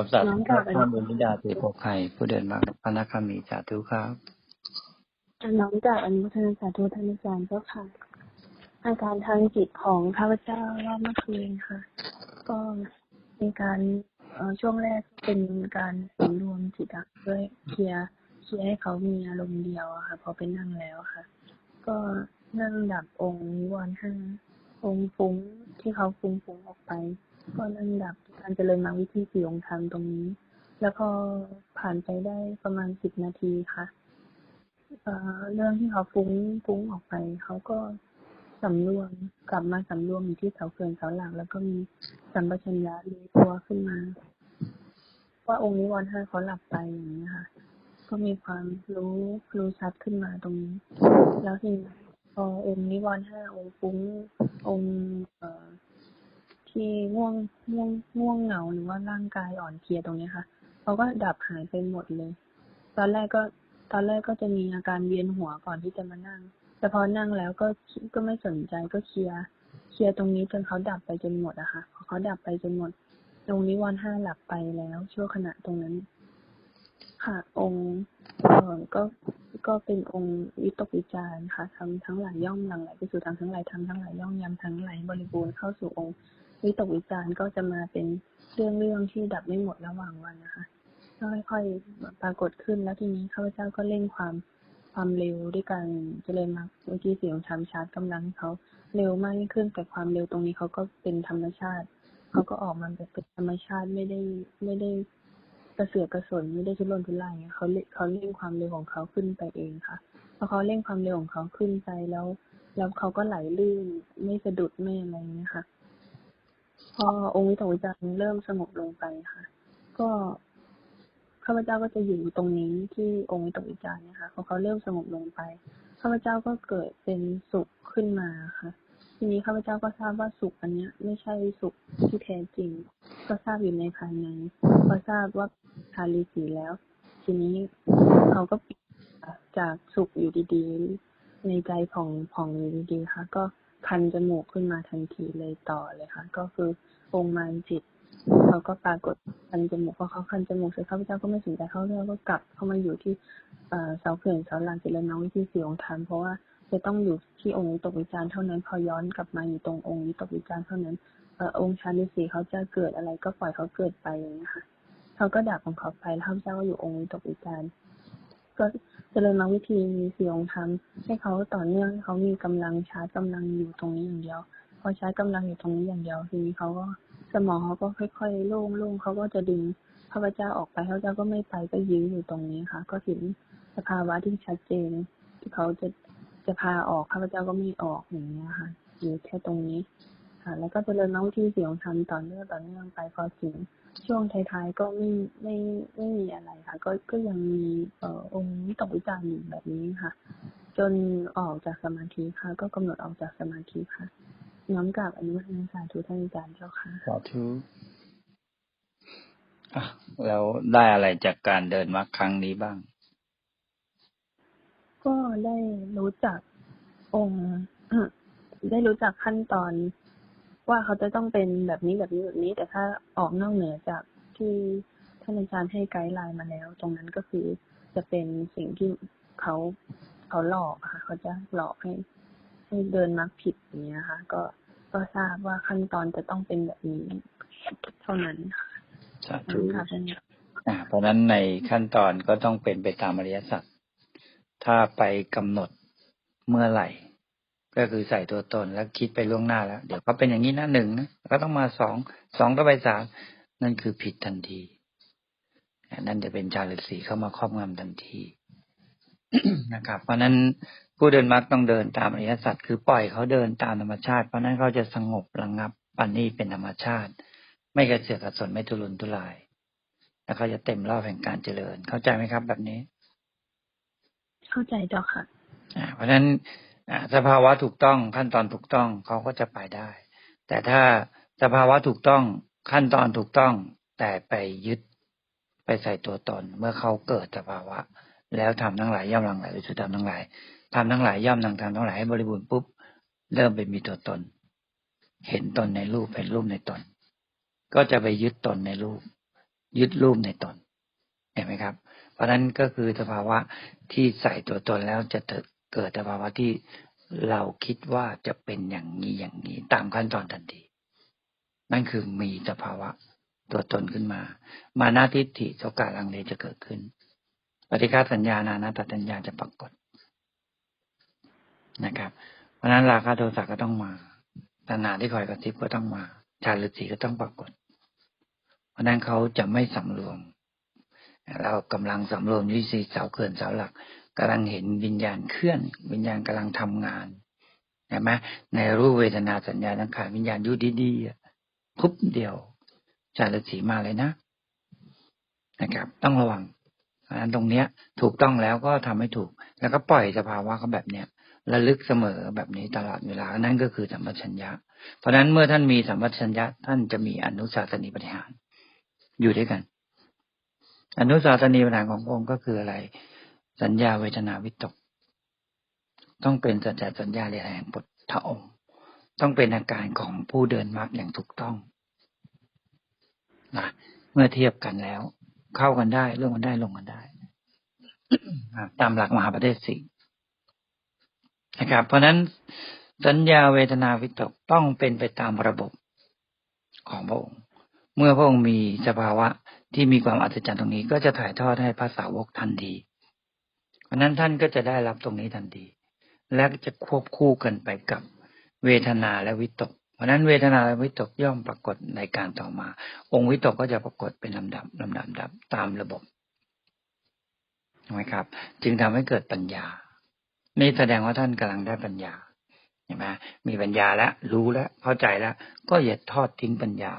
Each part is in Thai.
กับสัตว์น้องกลับไปพระบุญธิดาถือปกไข่ผู้เดินมาพระนาคามีสาธุครับน้อมจากอนุโมทนาสาธุท่านอาจารย์เจ้าค่ะ อาการทางจิตของข้าพเจ้ารอบเมื่อคืนค่ะ ก็มีการเอ่อช่วงแรกเป็นการสำรวมจิตอะด้วยเคลียร์เคลียร์ให้เขามีอารมณ์เดียวอะค่ะ พอไปนั่งแล้วค่ะ ก็นั่งดับองค์นิวรณ์ห้าองค์ฟุ้งที่เขาฟุ้งฟุ้งออกไป ก็นั่งดับการเจริญมรรควิธีสี่องค์ธรรมตรงนี้ แล้วพอผ่านไปได้ประมาณสิบนาทีค่ะเออเรื่องที่เขาฟุ้งฟุ้งออกไป เขาก็สำรวมกลับมาสำรวมอยู่ที่เสาเขื่อนเสาหลัก แล้วก็มีสัมปชัญญะรู้ตัวขึ้นมา ว่าองค์นิวรณ์ห้าเขาหลับไปอย่างนี้ค่ะ ก็มีความรู้รู้ชัดขึ้นมาตรงนี้ แล้วทีนี้พอองค์นิวรณ์ห้าองค์ฟุ้งองค์เอ่อ ที่ง่วงง่วงง่วงเหงาหรือว่าร่างกายอ่อนเพลียตรงนี้ค่ะเขาก็ดับหายไปหมดเลย ตอนแรกก็ตอนแรกก็จะมีอาการเวียนหัวก่อนที่จะมานั่ง แต่พอนั่งแล้วก็ก็ไม่สนใจก็เคลียร์เคลียร์ตรงนี้จนเขาดับไปจนหมดอะค่ะพอเขาดับไปจนหมด ตรงนิวรณ์ห้าหลับไปแล้วชั่วขณะตรงนั้น ค่ะ องค์เออก็ก็เป็นองค์วิตกวิจารณ์ค่ะทำทั้งหลายย่อมหลังไหลไปสู่ทางทั้งหลายทำทั้งหลายย่อมยำทั้งหลายบริบูรณ์เข้าสู่องค์ วิตกวิจารณ์ก็จะมาเป็นเรื่องเรื่องที่ดับไม่หมดระหว่างวันนะคะก็ค่อยๆปรากฏขึ้นแล้วทีนี้ข้าพเจ้าก็เร่งความความเร็วด้วยการเจริญมรรคเมื่อกี้เสียงชามชาร์จกำลังเขาเร็วมากขึ้นแต่ความเร็วตรงนี้เขาก็เป็นธรรมชาติเขาก็ออกมาแบบเป็นธรรมชาติไม่ได้ไม่ได้กระเสือกกระสนไม่ได้ทุรนทุรายเขาเร่เขาเร่งความเร็วของเขาขึ้นไปเองค่ะพอเขาเร่งความเร็วของเขาขึ้นไปแล้ว แล้วเขาก็ไหลลื่นไม่สะดุดไม่อะไรอย่างนี้ค่ะ พอองค์วิตกวิจารณ์เริ่มสงบลงไปค่ะ ก็ข้าพเจ้าก็จะอยู่ตรงนี้ที่องค์วิตกวิจารณ์นะคะพอเขาเริ่มสงบลงไปข้าพเจ้าก็เกิดเป็นสุขขึ้นมาค่ะ ทีนี้ข้าพเจ้าก็ทราบว่าสุขอันเนี้ย ไม่ใช่สุขที่แท้จริง ก็ทราบอยู่ในภายในพอทราบว่าทาลีสีแล้ว ทีนี้เขาก็จากสุขอยู่ดีๆ ในใจผ่องผ่องอยู่ดีๆค่ะ ก็ คันจมูกขึ้นมาทันทีเลยต่อเลยค่ะ ก็คือองค์มารจิตเขาก็ปรากฏคันจมูกพอเขาคันจมูกเสร็จข้าพเจ้าก็ไม่สนใจเขาเรื่องก็กลับเข้ามาอยู่ที่เสาเขื่อนเสาหลักเจริญน้องวิธีสี่องค์ธรรมเพราะว่าจะต้องอยู่ที่องค์ตกวิจารณ์เท่านั้นพอย้อนกลับมาอยู่ตรงองค์วิตกวิจารณ์เท่านั้นเออองค์ชาลิสีเขาจะเกิดอะไรก็ปล่อยเขาเกิดไปอย่างนี้ยค่ะเขาก็ดับของเขาไปแล้วข้าพเจ้าก็อยู่องค์วิตกวิจารณ์ก็ เจริญมาวิธีมีสี่องค์ธรรมให้เขาต่อเนื่องให้เขามีกำลังชาร์จกำลังอยู่ตรงนี้อย่างเดียวพอใช้กำลังอยู่ตรงนี้อย่างเดียวทีนี้เขาก็สมองเขาก็ค่อยๆโล่งโล่งเขาก็จะดึงข้าพเจ้าออกไปข้าพเจ้าก็ไม่ไปก็ยื้ออยู่ตรงนี้ค่ะ ก็เห็นสภาวะที่ชัดเจน ที่เขาจะจะพาออกข้าพเจ้าก็ไม่ออกอย่างเงี้ยค่ะอยู่แค่ตรงนี้ ค่ะ แล้วก็เจริญน้องที่เสียงทำต่อเนื่องต่อเนื่องไปพอถึงช่วงท้ายๆก็ไม่ไม่ไม่มีอะไรค่ะ ก็ก็ยังมีเอ่อองค์วิตกวิจารณ์อยู่แบบนี้ค่ะ จนออกจากสมาธิค่ะ ก็กำหนดออกจากสมาธิค่ะ น้อมกราบอนุโมทนาสาธุท่านอาจารย์เจ้าค่ะสาธุอะแล้วได้อะไรจากการเดินมรรคครั้งนี้บ้าง ก็ได้รู้จักองค์ได้รู้จักขั้นตอน ว่าเขาจะต้องเป็นแบบนี้แบบนี้แบบนี้ แต่ถ้าออกนอกเหนือจากที่ท่านอาจารย์ให้ไกด์ไลน์มาแล้ว ตรงนั้นก็คือจะเป็นสิ่งที่เขาเขาหลอกอะค่ะ เขาจะหลอกให้ให้เดินมาผิดอย่างเงี้ยค่ะ ก็ก็ทราบว่าขั้นตอนจะต้องเป็นแบบนี้เท่านั้นค่ะสาธุค่ะท่านอาจารย์อ่าเพราะฉะนั้นในขั้นตอนก็ต้องเป็นไปตามอริยสัจถ้าไปกำหนดเมื่อไหร่ ก็คือใส่ตัวตนแล้วคิดไปล่วงหน้าแล้ว เดี๋ยวก็เป็นอย่างนี้นะหนึ่งนะก็ต้องมาสองสองก็ไปสามนั่นคือผิดทันทีอ่านั่นจะเป็นจาริสีเข้ามาครอบงำทันทีนะครับ เพราะฉะนั้นผู้เดินมรรคต้องเดินตามอริยสัจคือปล่อยเขาเดินตามธรรมชาติ เพราะฉะนั้นเขาจะสงบระงับปันนี่เป็นธรรมชาติ ไม่กระเสือกกระสนไม่ทุรนทุราย แล้วเขาจะเต็มรอบแห่งการเจริญ เข้าใจไหมครับ แบบนี้ เข้าใจเจ้าค่ะอ่าเพราะฉะนั้นอ่า สภาวะถูกต้องขั้นตอนถูกต้องเขาก็จะไปได้ แต่ถ้าสภาวะถูกต้องขั้นตอนถูกต้อง แต่ไปยึดไปใส่ตัวตน เมื่อเขาเกิดสภาวะ แล้วทำทั้งหลายย่อมหลังไหลไปสู่ธรรมทั้งหลายทำทั้งหลายย่อมหลังทำทั้งหลายให้บริบูรณ์ปุ๊บเริ่มไปมีตัวตน เห็นตนในรูปเห็นรูปในตน ก็จะไปยึดตนในรูป ยึดรูปในตนเห็นไหมครับ เพราะนั้นก็คือสภาวะที่ใส่ตัวตนแล้วจะ เกิดสภาวะที่เราคิดว่าจะเป็นอย่างนี้อย่างนี้ ตามขั้นตอนทันที นั่นคือมีสภาวะตัวตนขึ้นมา มานาทิฏฐิโสกาลังเลจะเกิดขึ้นปฏิฆาสัญญานานาตัญญาจะปรากฏนะครับ เพราะนั้นราคะโทสะก็ต้องมาตัณหาที่คอยกระซิบก็ต้องมาชาลิสีก็ต้องปรากฏ เพราะนั้นเขาจะไม่สำรวมเรากำลังสำรวมวิสีเสาเขื่อนเสาหลัก กำลังเห็นวิญญาณเคลื่อน วิญญาณกำลังทำงานเห็นไหมในรูปเวทนาสัญญาทั้งขายวิญญาณยุดีๆทุบเดียวชาลิสีมาเลยนะนะครับ ต้องระวังเพราะฉะนั้นตรงเนี้ย ถูกต้องแล้วก็ทำให้ถูก แล้วก็ปล่อยสภาวะเขาแบบเนี้ยระลึกเสมอแบบนี้ตลอดเวลา นั่นก็คือสัมปชัญญะ เพราะฉะนั้นเมื่อท่านมีสัมปชัญญะ ท่านจะมีอนุสาสนีปฏิหาร อยู่ด้วยกัน อนุสาสนีปฏิหารขององค์ก็คืออะไร สัญญาเวทนาวิตก ต้องเป็นสัจจสัญญาเรียแห่งพุทธองค์ ต้องเป็นอาการของผู้เดินมรรคอย่างถูกต้องนะเมื่อเทียบกันแล้ว เข้ากันได้เรื่องกันได้ลงกันได้ตามหลักมหาประเทศสี่นะครับ เพราะนั้นสัญญาเวทนาวิตกต้องเป็นไปตามระบบของพระองค์ เมื่อพระองค์มีสภาวะที่มีความอัศจรรย์ตรงนี้ ก็จะถ่ายทอดให้ภาษาวกทันที เพราะนั้นท่านก็จะได้รับตรงนี้ทันที และจะควบคู่กันไปกับเวทนาและวิตก เพราะนั้นเวทนาและวิตกย่อมปรากฏในการต่อมา องค์วิตกก็จะปรากฏเป็นลำดับลำดับดับตามระบบใช่ไหมครับ จึงทำให้เกิดปัญญา นี่แสดงว่าท่านกำลังได้ปัญญาเห็นไหมมีปัญญาแล้วรู้แล้วเข้าใจแล้ว ก็อย่าทอดทิ้งปัญญา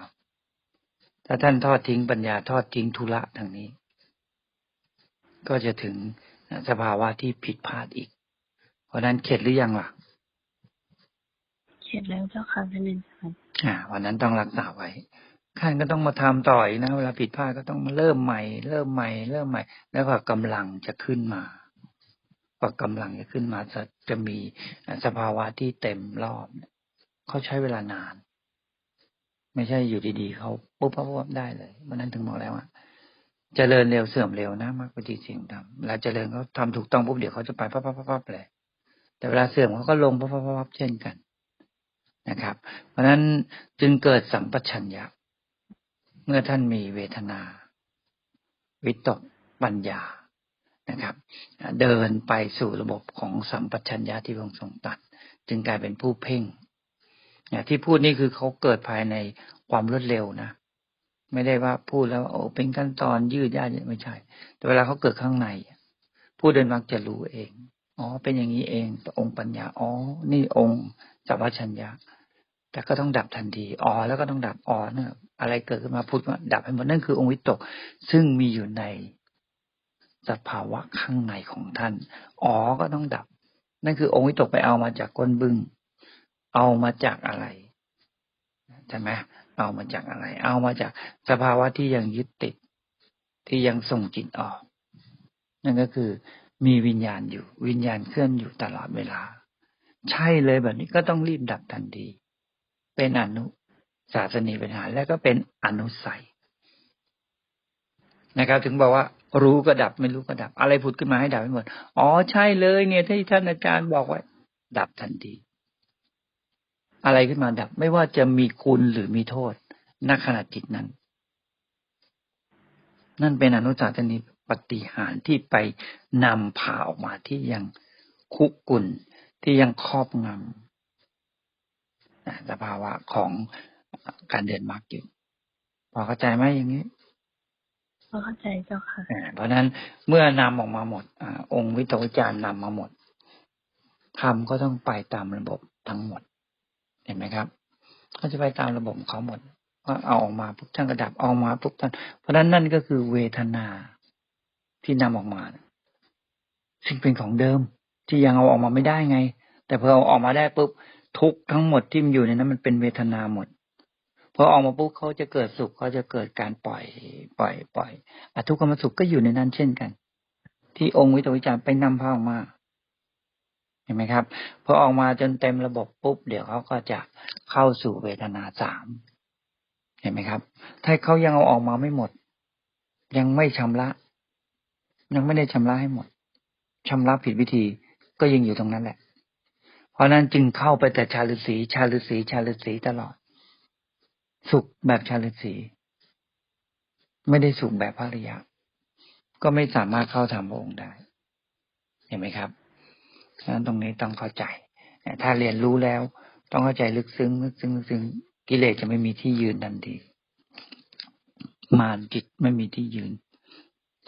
ถ้าท่านทอดทิ้งปัญญาทอดทิ้งธุระทางนี้ ก็จะถึง สภาวะที่ผิดพลาดอีก เพราะนั้นเข็ดหรือยังล่ะ เข็ดแล้วเจ้าค่ะท่านอาจารย์อ่าวันนั้นต้องรักษาไว้ท่านก็ต้องมาทำต่อยนะเวลาผิดพลาดก็ต้องมาเริ่มใหม่ เริ่มใหม่ เริ่มใหม่ แล้วก็กำลังจะขึ้นมาพอกำลังจะขึ้นมาจะจะมีสภาวะที่เต็มรอบเขาใช้เวลานาน ไม่ใช่อยู่ดีๆเขาปุ๊บปั๊บได้เลยวันนั้นถึงบอกแล้วว่า เจริญเร็วเสื่อมเร็วนะมากปฏิเสียงทำเวลาเจริญเขาทำถูกต้องปุ๊บเดี๋ยวเขาจะไปปั๊บปั๊บปั๊บเลยแต่เวลาเสื่อมเขาก็ลงปั๊บปั๊บปั๊บเช่นกันนะครับ เพราะฉะนั้นจึงเกิดสัมปชัญญะเมื่อท่านมีเวทนา วิตกปัญญานะครับ เดินไปสู่ระบบของสัมปชัญญะที่พระองค์ทรงตัด จึงกลายเป็นผู้เพ่งที่พูดนี่คือเขาเกิดภายในความรวดเร็วนะ ไม่ได้ว่าพูดแล้วโอ้เป็นขั้นตอนยืดยาดไม่ใช่ แต่เวลาเขาเกิดข้างใน ผู้เดินมักจะรู้เอง อ๋อ เป็นอย่างนี้เอง องค์ปัญญา อ๋อ นี่องค์สัมปชัญญะแต่ก็ต้องดับทันที อ๋อ แล้วก็ต้องดับ อ๋อเนี่ยอะไรเกิดขึ้นมาพูดว่าดับให้หมด นั่นคือองค์วิตก ซึ่งมีอยู่ในสภาวะข้างในของท่าน อ๋อ ก็ต้องดับ นั่นคือองค์วิตกไปเอามาจากก้นบึง้ง เอามาจากอะไร ใช่ไหม เอามาจากอะไร เอามาจากสภาวะที่ยังยึดติด ที่ยังส่งจิตออก นั่นก็คือ มีวิญญาณอยู่ วิญญาณเคลื่อนอยู่ตลอดเวลา ใช่เลยแบบนี้ก็ต้องรีบดับทันที เป็นอนุศาสนีปัญหาและก็เป็นอนุสัยนะครับ ถึงบอกว่า รู้ก็ดับไม่รู้ก็ดับ อะไรผุดขึ้นมาให้ดับไปหมด อ๋อใช่เลย เนี่ยที่ท่านอาจารย์บอกไว้ ดับทันที อะไรขึ้นมาดับ ไม่ว่าจะมีคุณหรือมีโทษณขณะจิตนั้น นั่นเป็นอนุสาสนีปฏิหารที่ไปนำพาออกมาที่ยังคุกกุ่นที่ยังครอบงำสภาวะของการเดินมรรคอยู่พอเข้าใจไหมอย่างนี้เข้าใจเจ้าค่ะเพราะนั้นเมื่อนำออกมาหมดอองค์วิตกวิจารณ์นำมาหมดทำก็ต้องไปตามระบบทั้งหมดเห็นไหมครับเขาจะไปตามระบบเขาหมดว่าเอาออกมาปุ๊บท่านกระดับเอามาปุ๊บท่านเพราะนั้นนั่นก็คือเวทนาที่นำออกมา ซึ่งเป็นของเดิมที่ยังเอาออกมาไม่ได้ไง แต่พอเอาออกมาได้ปุ๊บทุกทั้งหมดที่มันอยู่ในนั้นมันเป็นเวทนาหมดพอออกมาปุ๊บเขาจะเกิดสุขเขาจะเกิดการปล่อย ปล่อย ปล่อยอทุกขมสุขก็อยู่ในนั้นเช่นกัน ที่องค์วิตวิจารไปนำพาออกมา ห็นไหมครับพอออกมาจนเต็มระบบปุ๊บ เดี๋ยวเขาก็จะเข้าสู่เวทนาสามเห็นไหมครับ ถ้าเขายังเอาออกมาไม่หมด ยังไม่ชำระ ยังไม่ได้ชำระให้หมดชำระผิดวิธีก็ยังอยู่ตรงนั้นแหละ เพราะนั้นจึงเข้าไปแต่ชาฤาษีชาฤาษีชาฤาษีตลอด สุขแบบชาฤาษีไม่ได้สุขแบบพระอริยะก็ไม่สามารถเข้าทำพระองค์ได้ เห็นไหมครับ ฉะนั้นตรงนี้ต้องเข้าใจ ถ้าเรียนรู้แล้ว ต้องเข้าใจลึกซึ้งลึกซึ้งลึกซึ้งกิเลสจะไม่มีที่ยืนทันที มารจิตไม่มีที่ยืน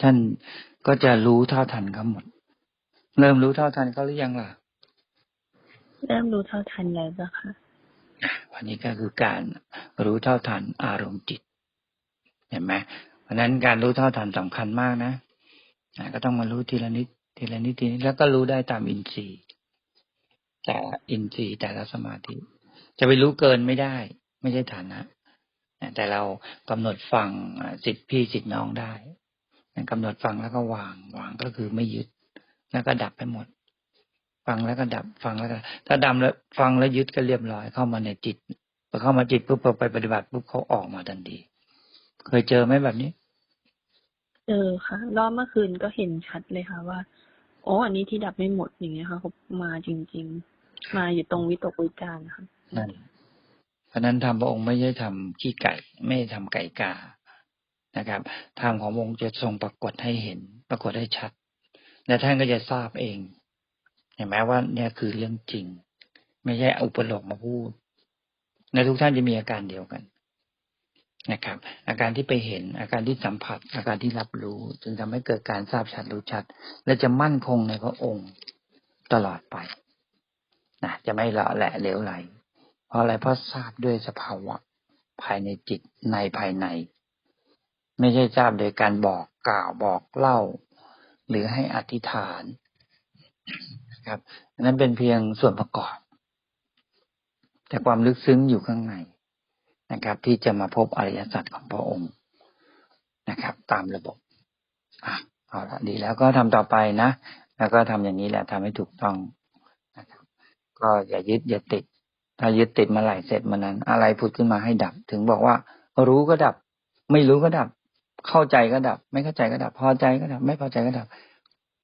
ท่านก็จะรู้เท่าทันเขาหมด เริ่มรู้เท่าทันเขาหรือยังล่ะ เริ่มรู้เท่าทันแล้วเจ้าค่ะวันนี้ก็คือการรู้เท่าทันอารมณ์จิต เห็นไหมเพราะนั้นการรู้เท่าทันสำคัญมากนะอะก็ต้องมารู้ทีละนิด ทีละนิดทีนี้แล้วก็รู้ได้ตามอินทรีย์ แต่อินทรีย์แต่ละสมาธิ จะไปรู้เกินไม่ได้ ไม่ใช่ฐานะแต่เรากำหนดฟังสิทธิพี่สิทธิน้องได้กำหนดฟังแล้วก็วางวางก็คือไม่ยึด แล้วก็ดับไปหมด ฟังแล้วก็ดับฟังแล้วก็ ถ้าดำแล้วฟังแล้วยึดก็เรียบร้อยเข้ามาในจิตพอเข้ามาจิตปุ๊บพอไปปฏิบัติปุ๊บเขาออกมาทันทีเคยเจอไหมแบบนี้เจอค่ะ รอบเมื่อคืนก็เห็นชัดเลยค่ะว่า โอ๋ออันนี้ที่ดับไม่หมดอย่างเงี้ยค่ะเขามาจริง ๆ มาอยู่ตรงวิตกวิจารณ์ค่ะนั่นเพราะนั้นทำพระองค์ไม่ใช่ทำขี้ไก่ ไม่ได้ทำไก่กานะครับทางขององค์จะทรงปรากฏให้เห็น ปรากฏให้ชัดและท่านก็จะทราบเองเห็นไหมว่าเนี่ยคือเรื่องจริง ไม่ใช่อุปโลกมาพูดในทุกท่านจะมีอาการเดียวกัน นะครับ อาการที่ไปเห็นอาการที่สัมผัส อาการที่รับรู้ จึงทำให้เกิดการทราบชัดรู้ชัด และจะมั่นคงในพระองค์ตลอดไปนะจะไม่เลาะแหละเหลวไหล เพราะอะไรเพราะทราบด้วยสภาวะ ภายในจิตในภายใน ไม่ใช่ทราบโดยการบอกกล่าวบอกเล่า หรือให้อธิษฐานครับนั้นเป็นเพียงส่วนประกอบ แต่ความลึกซึ้งอยู่ข้างใน นะครับ ที่จะมาพบอริยสัจของพระองค์นะครับ ตามระบบอะเอาละดีแล้วก็ทำต่อไปนะ แล้วก็ทำอย่างนี้แหละทำให้ถูกต้องนะครับ ก็อย่ายึดอย่าติด ถ้ายึดติดมาไหลเสร็จมานั้น อะไรพูดขึ้นมาให้ดับ ถึงบอกว่า รู้ก็ดับ ไม่รู้ก็ดับ เข้าใจก็ดับ ไม่เข้าใจก็ดับ พอใจก็ดับ ไม่พอใจก็ดับ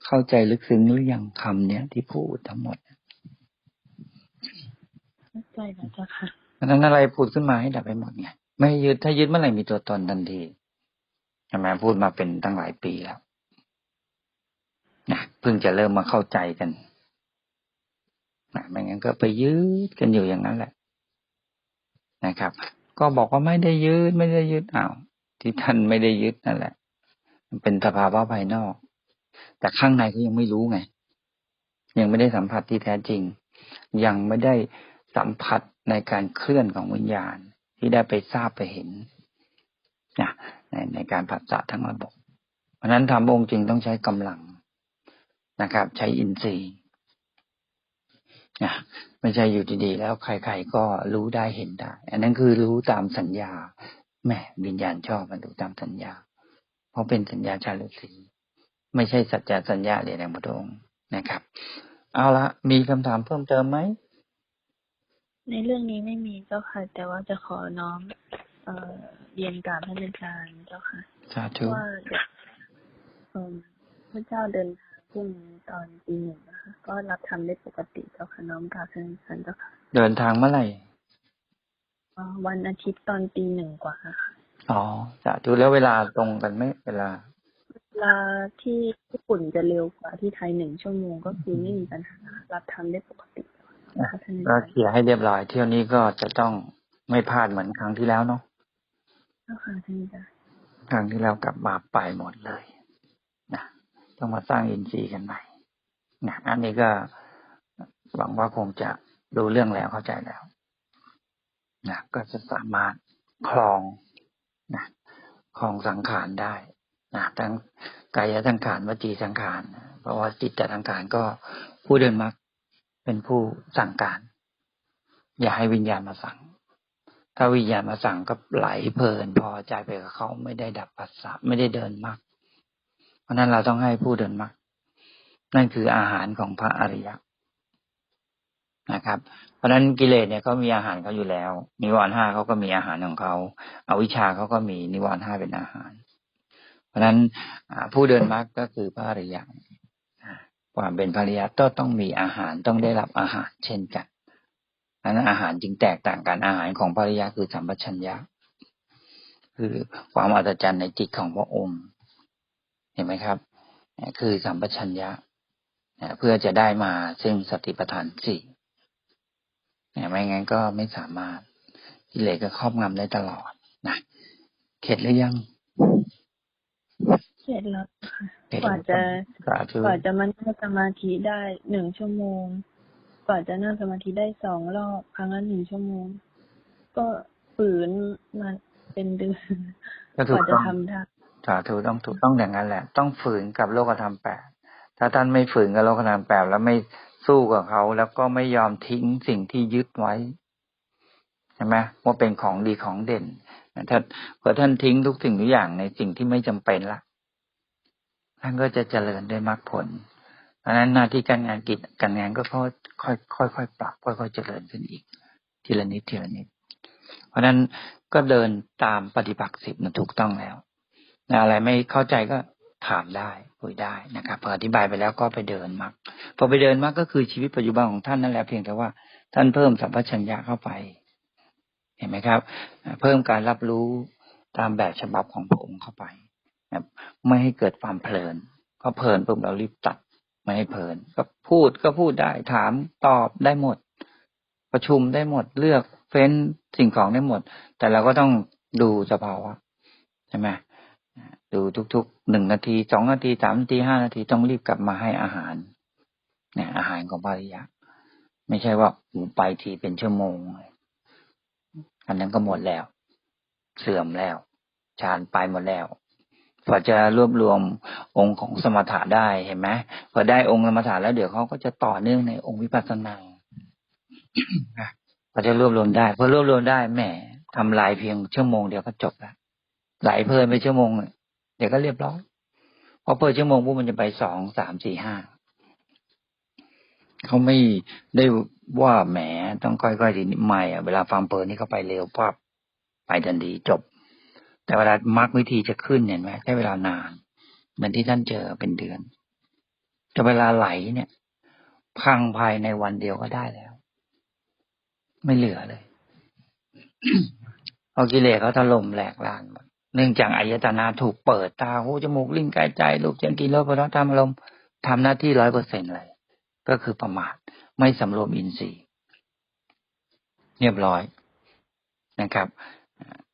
เข้าใจลึกซึ้งหรือยังคำเนี้ยที่พูดทั้งหมด เข้าใจแล้วจ้าค่ะ เพราะนั้นอะไรพูดขึ้นมาให้ดับไปหมดไงไม่ยึดถ้ายึดเมื่อไหร่มีตัวตนทันทีใช่ไมพูดมาเป็นตั้งหลายปีแล้วนะเพิ่งจะเริ่มมาเข้าใจกันนะไม่งั้นก็ไปยึดกันอยู่อย่างนั้นแหละ นะครับ ก็บอกว่าไม่ได้ยึดไม่ได้ยึดอ้าวที่ท่านไม่ได้ยึดนั่นแหละ มันเป็นสภาวะภายนอก แต่ข้างในเขายังไม่รู้ไง ยังไม่ได้สัมผัสที่แท้จริง ยังไม่ได้ สัมผัสในการเคลื่อนของวิญญาณที่ได้ไปทราบไปเห็นนะในในการผัสสะทั้งระบบ เพราะนั้นทำองค์จริงต้องใช้กำลังนะครับ ใช้อินทรีย์นะไม่ใช่อยู่ดีๆแล้วใครๆก็รู้ได้เห็นได้ อันนั้นคือรู้ตามสัญญาแหมวิญญาณชอบมันรู้ตามสัญญา เพราะเป็นสัญญาชาลุสีไม่ใช่สัจจะสัญญาเรียนในพระองค์นะครับ เอาละมีคำถามเพิ่มเติมไหม ในเรื่องนี้ไม่มีเจ้าค่ะ แต่ว่าจะขอน้อมเอ่อเรียนกราบท่านอาจารย์เจ้าค่ะสาธุว่าอยากเอิ่มพระเจ้าเดินทางพรุ่งนี้ตอนตีหนึ่งนะคะก็รับทำได้ปกติเจ้าค่ะน้อมกราบท่านอาจารย์เจ้าค่ะ เดินทางเมื่อไหร่เอ่อวันอาทิตย์ตอนตีหนึ่งกว่าค่ะอ๋อสาธุแล้วเวลาตรงกันไหมเวลาเวลาที่ญี่ปุ่นจะเร็วกว่าที่ไทยหนึ่งชั่วโมงก็คือไม่มีปัญหา รับทำได้ปกติ เจ้าค่ะท่านอาก็จารย์เคลียร์ให้เรียบร้อย เที่ยวนี้ก็จะต้องไม่พลาดเหมือนครั้งที่แล้วเนาะเจ้าค่ะท่านอาจารย์ครั้งที่แล้วกลับมาไปหมดเลยนะต้องมาสร้างอินทรีย์กันใหม่นะอันนี้ก็หวังว่าคงจะรู้เรื่องแล้วเข้าใจแล้วนะก็จะสามารถคลองนะคลองสังขารได้นะทั้งกายสังขารวจีสังขารเพราะว่าจิตตสังขารก็ผู้เดินมรรค เป็นผู้สั่งการ อย่าให้วิญญาณมาสั่ง ถ้าวิญญาณมาสั่งก็ไหลเพลินพอใจไปกับเขาไม่ได้ดับปัสสะไม่ได้เดินมรรคเพราะนั้นเราต้องให้ผู้เดินมรรคนั่นคืออาหารของพระอริยะนะครับ เพราะฉะนั้นกิเลสเนี่ยเขามีอาหารเขาอยู่แล้ว นิวรณ์ห้าเขาก็มีอาหารของเขาอาวิชชาเขาก็มีนิวรณ์ห้าเป็นอาหาร เพราะฉะนั้นผู้เดินมรรคก็คือพระอริยะ ความเป็นพระอริยะก็ต้องมีอาหารต้องได้รับอาหารเช่นกันดังนั้นอาหารจึงแตกต่างกันอาหารของพระอริยะคือสัมปชัญญะคือความอัศจรรย์ในจิตของพระองค์ เห็นไหมครับ คือสัมปชัญญะเพื่อจะได้มาซึ่งสติปัฏฐานสี่ไม่งั้นก็ไม่สามารถกิเลสก็ครอบงำได้ตลอดนะเข็ดหรือยังเสร็จแล้ว กว่าจะสาธุกว่าจะมานั่งสมาธิได้หนึ่งชั่วโมง กว่าจะนั่งสมาธิได้สองรอบครั้งละหนึ่งชั่วโมง ก็ฝืนมาเป็นเดือนก็กถูกว่าจะต้องทำได้สาธุต้องถูกต้องอย่างนั้นแหละ ต้องฝืนกับโลกธรรมแปดถ้าท่านไม่ฝืนกับโลกธรรมแปดแล้วไม่สู้กับเขาแล้วก็ไม่ยอมทิ้งสิ่งที่ยึดไว้ใช่ไหมว่าเป็นของดีของเด่นถ้าพอท่านทิ้งทุกสิ่งทุกอย่างในสิ่งที่ไม่จำเป็นละ ท่านก็จะเจริญด้วยมรรคผลเพราะนั้นหน้าที่การงานกิจการงานก็ค่อยค่อยค่อยปรับค่อยค่อยเจริญขึ้นอีก ทีละนิดทีละนิด เพราะนั้นก็เดินตามปฏิบัติสิบมันถูกต้องแล้วอะไรไม่เข้าใจก็ถามได้คุยได้นะครับพออธิบายไปแล้วก็ไปเดินมรรคพอไปเดินมรรคก็คือชีวิตปัจจุบันของท่านนั่นแหละเพียงแต่ว่าท่านเพิ่มสัมปชัญญะเข้าไป เห็นไหมครับ เพิ่มการรับรู้ตามแบบฉบับของพระองค์เข้าไป ไม่ให้เกิดความเพลินก็เพลินปุ๊บเรารีบตัด ไม่ให้เพลิน ก็พูดก็พูดได้ถามตอบได้หมด ประชุมได้หมดเลือกเฟ้นสิ่งของได้หมด แต่เราก็ต้องดูสภาวะใช่ไหมดูทุกๆหนึ่งนาทีสองนาทีสามนาทีห้านาทีต้องรีบกลับมาให้อาหารเนี่ยอาหารของภริยะ ไม่ใช่ว่าหูไปทีเป็นชั่วโมงอันนั้นก็หมดแล้ว เสื่อมแล้วฌานไปหมดแล้ว พอจะรวบรวมองค์ของสมถะได้เห็นไหมพอได้องค์สมถะแล้วเดี๋ยวเขาก็จะต่อเนื่องในองค์วิปัสสนาพอจะรวบรวมได้พอรวบรวมได้แหมทำลายเพียงชั่วโมงเดียวก็จบแล้วไหลเพลินไปชั่วโมงเดี๋ยวก็เรียบร้อยพอเพลินชั่วโมงปุ๊บมันจะไปสองสามสี่ห้าเขาไม่ได้ว่าแหมต้องค่อยๆดีนิดไม่อะเวลาฟังเพลินนี่เขาไปเร็วปั๊บไปทันทีจบ แต่เวลามักวิธีจะขึ้นเห็นไหมใช้เวลานานเหมือนที่ท่านเจอเป็นเดือนแต่เวลาไหลเนี่ย พังภายในวันเดียวก็ได้แล้ว ไม่เหลือเลยเอากิเลสเขาถล่มแหลกลานหมดเนื่องจากอายตนะถูกเปิดตาหูจมูกลิ้นกายใจลูกเจนกินรสพระธรรมอารมณ์ทำหน้าที่ร้อยเปอร์เซ็นเลย ก็คือประมาทไม่สำรวมอินทรีย์เรียบร้อยนะครับ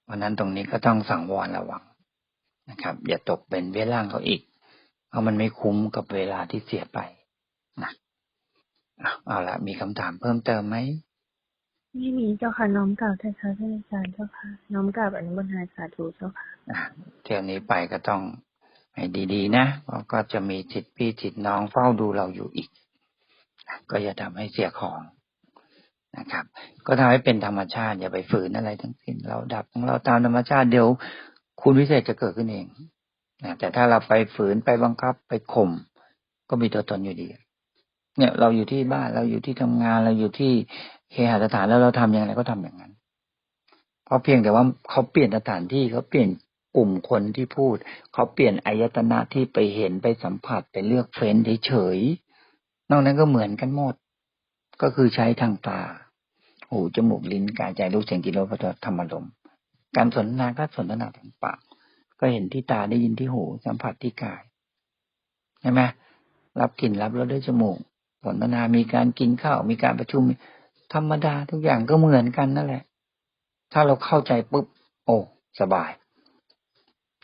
เพราะนั้นตรงนี้ก็ต้องสังวรระวังนะครับ อย่าตกเป็นเวล่างเขาอีก เพราะมันไม่คุ้มกับเวลาที่เสียไปนะอะเอาละมีคำถามเพิ่มเติมไหมไม่มีเจ้าค่ะน้อมกราบท่านพระท่านอาจารย์เจ้าค่ะ น้อมกราบอนุโมทนาสาธุเจ้าค่ะอะเที่ยวนี้ไปก็ต้องให้ดีๆ นะเพราะก็จะมีจิตพี่จิตน้องเฝ้าดูเราอยู่อีกนะก็อย่าทำให้เสียของ นะครับ ก็ทำให้เป็นธรรมชาติอย่าไปฝืนอะไรทั้งสิ้นเราดับของเราตามธรรมชาติเดี๋ยวคุณวิเศษจะเกิดขึ้นเองนะแต่ถ้าเราไปฝืนไปบังคับไปข่มก็มีตัวตนอยู่ดี เนี่ยเราอยู่ที่บ้านเราอยู่ที่ทำงานเราอยู่ที่เคหสถานแล้วเราทำอย่างไรก็ทำอย่างนั้น เพราะเพียงแต่ว่าเขาเปลี่ยนสถานที่เขาเปลี่ยนกลุ่มคนที่พูด เขาเปลี่ยนอายตนะที่ไปเห็นไปสัมผัสไปเลือกเฟ้นเฉยๆนอกนั้นก็เหมือนกันหมด ก็คือใช้ทางตา หูจมูกลิ้นกายใจรู้เสียงกินรสธรรมลมณ์การสนทนาก็สนทนาทางปากก็เห็นที่ตาได้ยินที่หูสัมผัสที่กายใช่ไหมรับกลิ่นรับรสด้วยจมูกสนทนา มีการกินข้าว มีการประชุม ธรรมดาทุกอย่างก็เหมือนกันนั่นแหละ ถ้าเราเข้าใจปุ๊บ โอ้ สบาย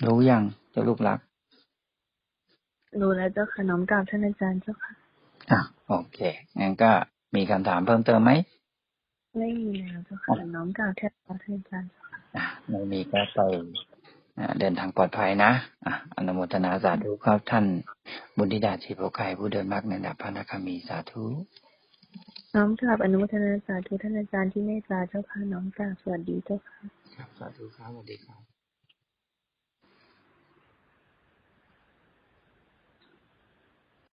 รู้ยังเจะลูกรัก รู้แล้วเจ้าค่ะน้อมกราบท่านอาจารย์เจ้าค่ะ อะ โอเค งั้นก็มีคำถามเพิ่มเติมไหม ไม่มีแล้วเจ้าค่ะน้อมกราบท่านพระท่านอาจารย์เจ้าค่ะอะไม่มีก็ไปอ่าเดินทางปลอดภัยนะอะอนุโมทนาสาธุครับท่านบุญธิดาชีโพไกผู้เดินมรรคในระดับพระนาคามีสาธุ น้อมกราบอนุโมทนาสาธุท่านอาจารย์ที่เมตตาเจ้าค่ะน้อมกราบสวัสดีเจ้าค่ะครับสาธุครับสวัสดีครับ